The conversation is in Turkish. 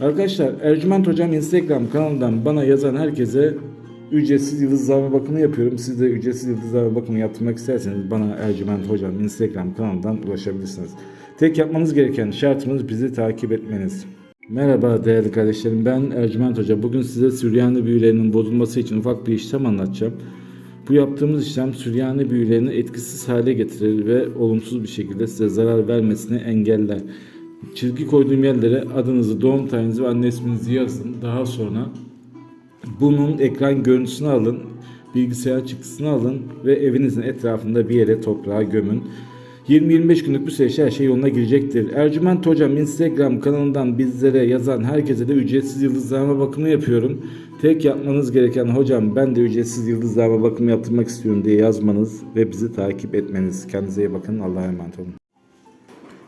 Arkadaşlar Ercüment Hocam Instagram kanalından bana yazan herkese ücretsiz yıldızlama bakımı yapıyorum. Siz de ücretsiz yıldızlama bakımı yaptırmak isterseniz bana Ercüment Hocam Instagram kanalından ulaşabilirsiniz. Tek yapmanız gereken şartımız bizi takip etmeniz. Merhaba değerli kardeşlerim ben Ercüment Hoca. Bugün size Süryani büyülerinin bozulması için ufak bir işlem anlatacağım. Bu yaptığımız işlem Süryani büyülerini etkisiz hale getirir ve olumsuz bir şekilde size zarar vermesini engeller. Çizgi koyduğum yerlere adınızı, doğum tarihinizi ve anne isminizi yazın. Daha sonra bunun ekran görüntüsünü alın, bilgisayar çıktısını alın ve evinizin etrafında bir yere toprağa gömün. 20-25 günlük bir süreçte her şey yoluna girecektir. Ercüment Hocam Instagram kanalından bizlere yazan herkese de ücretsiz yıldızlama bakımı yapıyorum. Tek yapmanız gereken hocam ben de ücretsiz yıldızlama bakımı yaptırmak istiyorum diye yazmanız ve bizi takip etmeniz. Kendinize iyi bakın. Allah'a emanet olun.